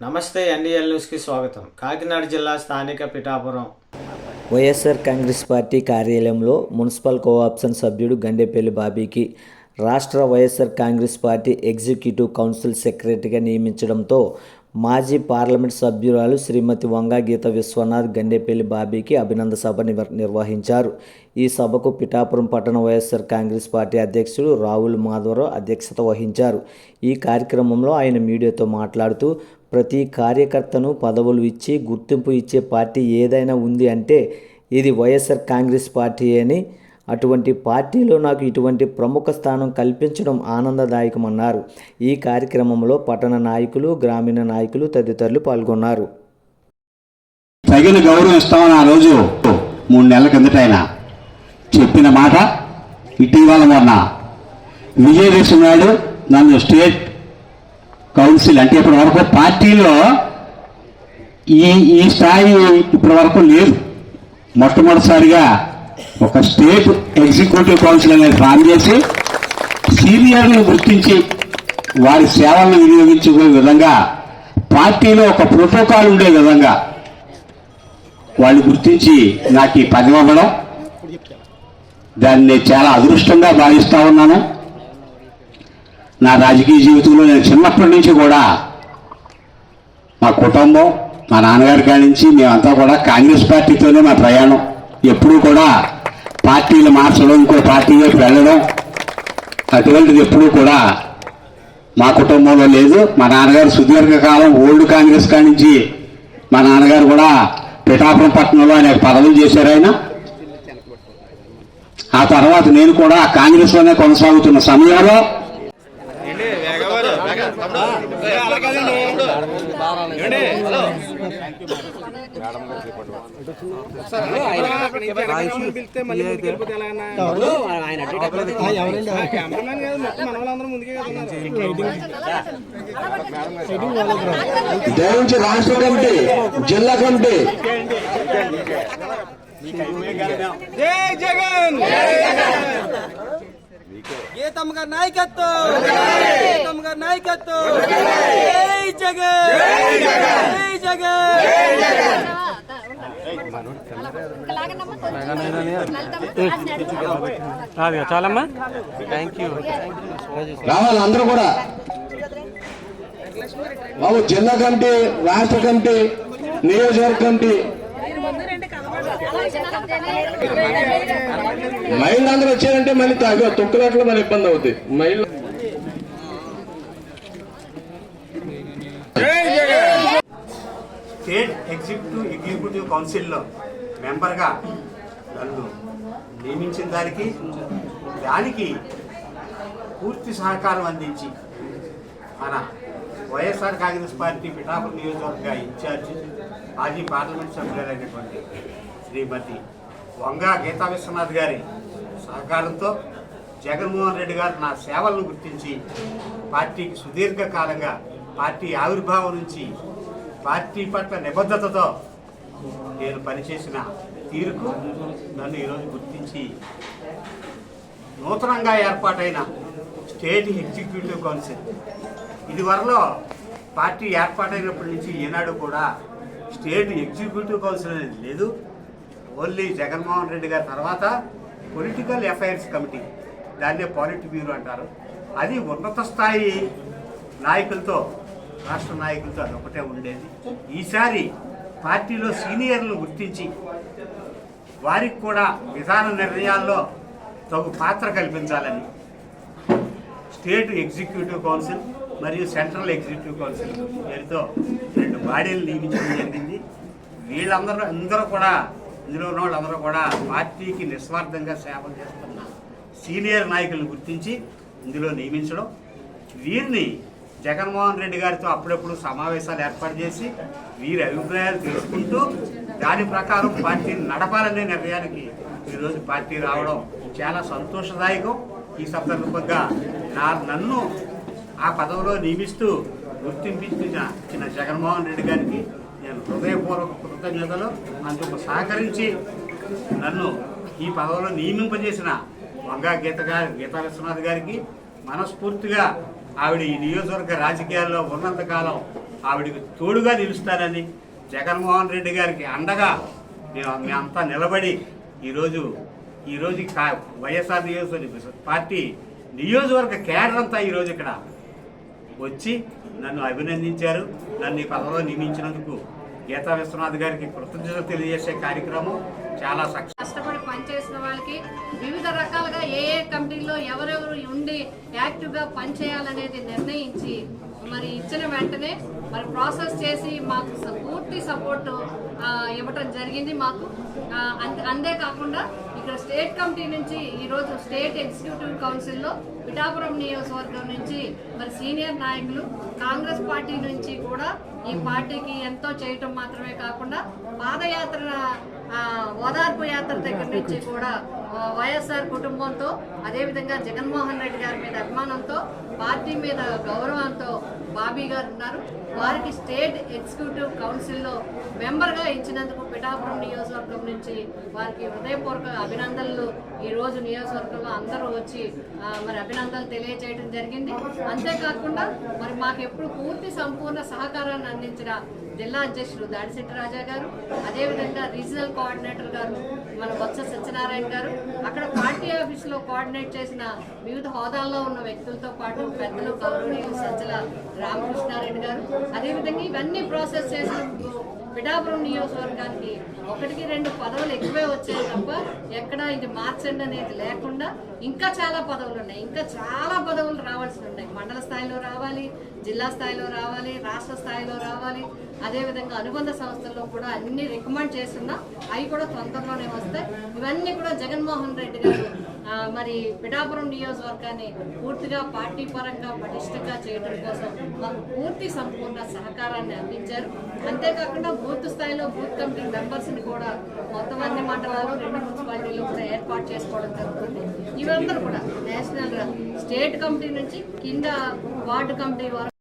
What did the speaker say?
నమస్తే ఎన్డీఎల్ న్యూస్కి స్వాగతం. కాకినాడ జిల్లా స్థానిక పిఠాపురం. వైఎస్ఆర్ కాంగ్రెస్ పార్టీ కార్యాలయంలో మున్సిపల్ కోఆప్షన్ సభ్యుడు గండేపల్లి బాబీకి రాష్ట్ర YSR Congress party executive council సెక్రటరీగా నియమించడంతో మాజీ పార్లమెంట్ సభ్యురాలు శ్రీమతి వంగా గీత విశ్వనాథ్ గండేపల్లి బాబీకి అభినంద సభ నిర్వహించారు. ఈ సభకు పిఠాపురం పట్టణ వైఎస్ఆర్ కాంగ్రెస్ పార్టీ అధ్యక్షుడు రావుల్ మాధవరావు అధ్యక్షత వహించారు. ఈ కార్యక్రమంలో ఆయన మీడియాతో మాట్లాడుతూ ప్రతి కార్యకర్తను పదవులు ఇచ్చి గుర్తింపు ఇచ్చే పార్టీ ఏదైనా ఉంది అంటే ఇది వైఎస్ఆర్ కాంగ్రెస్ పార్టీ అని అటువంటి పార్టీలో నాకు ఇటువంటి ప్రముఖ స్థానం కల్పించడం ఆనందదాయకమన్నారు. ఈ కార్యక్రమంలో పట్టణ నాయకులు గ్రామీణ నాయకులు తదితరులు పాల్గొన్నారు. తగిన గౌరవం ఇస్తామని ఆ రోజు మూడు నెలల కిందట ఆయన చెప్పిన మాట ఇటీవల మొన్న విజయదశమి నాయుడు నన్ను స్టేట్ కౌన్సిల్ అంటే ఇప్పటి వరకు పార్టీలో ఈ ఈ స్థాయి ఇప్పటి వరకు లేదు. మొట్టమొదటిసారిగా ఒక స్టేట్ ఎగ్జిక్యూటివ్ కౌన్సిల్ అనేది ఫామ్ చేసి సీనియర్లను గుర్తించి వారి సేవలను వినియోగించుకునే విధంగా పార్టీలో ఒక ప్రోటోకాల్ ఉండే విధంగా వాళ్ళు గుర్తించి నాకు ఈ పదవి ఇవ్వడం. దాన్ని నేను చాలా అదృష్టంగా భావిస్తూ ఉన్నాను. నా రాజకీయ జీవితంలో నేను చిన్నప్పటి నుంచి కూడా మా కుటుంబం మా నాన్నగారి కాడి నుంచి మేమంతా కూడా కాంగ్రెస్ పార్టీతోనే మా ప్రయాణం. ఎప్పుడూ కూడా పార్టీలు మార్చడం ఇంకో పార్టీలోకి వెళ్ళడం అటువంటిది ఎప్పుడూ కూడా మా కుటుంబంలో లేదు. మా నాన్నగారు సుదీర్ఘకాలం ఓల్డ్ కాంగ్రెస్ కాడి నుంచి మా నాన్నగారు కూడా పిఠాపురం పట్టణంలో అనేక పదవులు చేశారు ఆయన. ఆ తర్వాత నేను కూడా కాంగ్రెస్లోనే కొనసాగుతున్న సమయంలో దయించి రాష్ట్ర కమిటీ జిల్లా కమిటీ జై జగన్ గీతమ్మ గారి నాయకత్వం. గీతమ్మ గారి నాయకత్వం. జై జగన్. జై జగన్. చాలమ్మా. థ్యాంక్ యూ రావాలి అందరూ కూడా. బాబు జిల్లా కమిటీ రాష్ట్ర కమిటీ నియోజకవర్గ కమిటీ మైళ్ళు అందరూ వచ్చారంటే మళ్ళీ తాగా తొక్కులాట్లో మళ్ళీ ఇబ్బంది అవుతుంది మైళ్ళు స్టేట్ ఎగ్జిక్యూటివ్ ఎగ్జిక్యూటివ్ కౌన్సిల్లో మెంబర్గా నన్ను నియమించిన దానికి దానికి పూర్తి సహకారం అందించి మన వైఎస్ఆర్ కాంగ్రెస్ పార్టీ పిఠాపురం నియోజకవర్గ ఇన్ఛార్జి మాజీ పార్లమెంట్ సభ్యులైనటువంటి శ్రీమతి వంగా గీతా విశ్వనాథ్ గారి సహకారంతో జగన్మోహన్ రెడ్డి గారు నా సేవలను గుర్తించి పార్టీకి సుదీర్ఘకాలంగా పార్టీ ఆవిర్భావం నుంచి పార్టీ పట్ల నిబద్ధతతో నేను పనిచేసిన తీరుకు నన్ను ఈరోజు గుర్తించి నూతనంగా ఏర్పాటైన స్టేట్ ఎగ్జిక్యూటివ్ కౌన్సిల్. ఇదివరలో పార్టీ ఏర్పాటైనప్పటి నుంచి ఈనాడు కూడా స్టేట్ ఎగ్జిక్యూటివ్ కౌన్సిల్ అనేది లేదు. ఓన్లీ జగన్మోహన్ రెడ్డి గారి తర్వాత పొలిటికల్ అఫైర్స్ కమిటీ దాన్నే పాలిట్ బ్యూరో అంటారు. అది ఉన్నత స్థాయి నాయకులతో రాష్ట్ర నాయకులతో అది ఒకటే ఉండేది. ఈసారి పార్టీలో సీనియర్లను గుర్తించి వారికి కూడా విధాన నిర్ణయాల్లో తగు పాత్ర కల్పించాలని స్టేట్ ఎగ్జిక్యూటివ్ కౌన్సిల్ మరియు సెంట్రల్ ఎగ్జిక్యూటివ్ కౌన్సిల్ పేరుతో రెండు బాడీలు నియమించడం జరిగింది. వీళ్ళందరూ అందరూ కూడా ఇందులో ఉన్న వాళ్ళందరూ కూడా పార్టీకి నిస్వార్థంగా సేవలు చేస్తున్న సీనియర్ నాయకులను గుర్తించి ఇందులో నియమించడం. వీరిని జగన్మోహన్ రెడ్డి గారితో అప్పుడప్పుడు సమావేశాలు ఏర్పాటు చేసి వీరి అభిప్రాయాలు తెలుసుకుంటూ దాని ప్రకారం పార్టీని నడపాలనే నిర్ణయానికి ఈరోజు పార్టీ రావడం చాలా సంతోషదాయకం. ఈ సందర్భంగా నా నన్ను ఆ పదవిలో నియమిస్తూ గుర్తింపించిన చిన్న జగన్మోహన్ రెడ్డి గారికి నేను హృదయపూర్వక కృతజ్ఞతలు. అందుకు సహకరించి నన్ను ఈ పదవిలో నియమింపజేసిన వంగా గీత గారి గీతా విశ్వనాథ్ గారికి మనస్ఫూర్తిగా ఆవిడ ఈ నియోజకవర్గ రాజకీయాల్లో ఉన్నంతకాలం ఆవిడకి తోడుగా నిలుస్తానని జగన్మోహన్ రెడ్డి గారికి అండగా మేము మేమంతా నిలబడి ఈరోజు ఈరోజు కా వైఎస్ఆర్ నియోజకవర్గ పార్టీ నియోజకవర్గ కేడర్ అంతా ఈరోజు ఇక్కడ వచ్చి నన్ను అభినందించారు. నన్ను ఈ పదవిలో నియమించినందుకు గీతా విశ్వనాథ్ గారికి కృతజ్ఞతలు తెలియజేసే కార్యక్రమం చాలా సక్సెస్ కష్టపడి పనిచేసిన వాళ్ళకి వివిధ రకాలుగా ఏ ఏ కంపెనీలో ఎవరెవరు ఉండి యాక్టివ్గా పనిచేయాలనేది నిర్ణయించి మరి ఇచ్చిన వెంటనే మరి ప్రాసెస్ చేసి మాకు పూర్తి సపోర్ట్ ఇవ్వటం జరిగింది మాకు. అంతే అంతేకాకుండా ఇక్కడ స్టేట్ కమిటీ నుంచి ఈరోజు స్టేట్ ఎగ్జిక్యూటివ్ కౌన్సిల్లో పిఠాపురం నియోజకవర్గం నుంచి మరి సీనియర్ నాయకులు కాంగ్రెస్ పార్టీ నుంచి కూడా ఈ పార్టీకి ఎంతో చేయటం మాత్రమే కాకుండా పాదయాత్ర ఓదార్పు యాత్ర దగ్గర నుంచి కూడా వైఎస్ఆర్ కుటుంబంతో అదేవిధంగా జగన్మోహన్ రెడ్డి గారి మీద అభిమానంతో పార్టీ మీద గౌరవంతో బాబీ గారు ఉన్నారు. వారికి స్టేట్ ఎగ్జిక్యూటివ్ కౌన్సిల్లో మెంబర్గా ఇచ్చినందుకు పిఠాపురం నియోజకవర్గం నుంచి వారికి హృదయపూర్వక అభినందనలు. ఈరోజు నియోజకవర్గంలో అందరూ వచ్చి మరి అభినందనలు తెలియజేయడం జరిగింది. అంతేకాకుండా మరి మాకు ఎప్పుడు పూర్తి సంపూర్ణ సహకారాన్ని అందించిన జిల్లా అధ్యక్షులు దాడిశెట్టి రాజా గారు అదేవిధంగా రీజనల్ కోఆర్డినేటర్ గారు మన బొత్స సత్యనారాయణ గారు అక్కడ పార్టీ ఆఫీసులో కోఆర్డినేట్ చేసిన వివిధ హోదాల్లో ఉన్న వ్యక్తులతో పాటు పెద్దలు గౌరవనీయులు సజ్జల రామకృష్ణారెడ్డి గారు. అదేవిధంగా ఇవన్నీ ప్రాసెస్ చేసిన పిఠాపురం నియోజకవర్గానికి ఒకటికి రెండు పదవులు ఎక్కువే వచ్చాయి తప్ప ఎక్కడ ఇది మార్చండి అనేది లేకుండా ఇంకా చాలా పదవులు ఉన్నాయి. ఇంకా చాలా పదవులు రావాల్సి ఉన్నాయి. మండల స్థాయిలో రావాలి జిల్లా స్థాయిలో రావాలి రాష్ట్ర స్థాయిలో రావాలి. అదేవిధంగా అనుబంధ సంస్థల్లో కూడా అన్ని రికమెండ్ చేస్తున్నా. అవి కూడా తొందరలోనే వస్తాయి. ఇవన్నీ కూడా జగన్మోహన్ రెడ్డి గారు మరి పిఠాపురం నియోజకవర్గాన్ని పూర్తిగా పార్టీ పరంగా పటిష్టంగా చేయడం కోసం మాకు పూర్తి సంపూర్ణ సహకారాన్ని అందించారు. అంతేకాకుండా బూత్ స్థాయిలో బూత్ కమిటీ మెంబర్స్ని కూడా మొత్తం అన్ని మండలాలు రెండు మున్సిపాలిటీలు కూడా ఏర్పాటు చేసుకోవడం జరుగుతుంది. ఇవందరూ కూడా నేషనల్ స్టేట్ కమిటీ నుంచి కింద వార్డు కమిటీ వరకు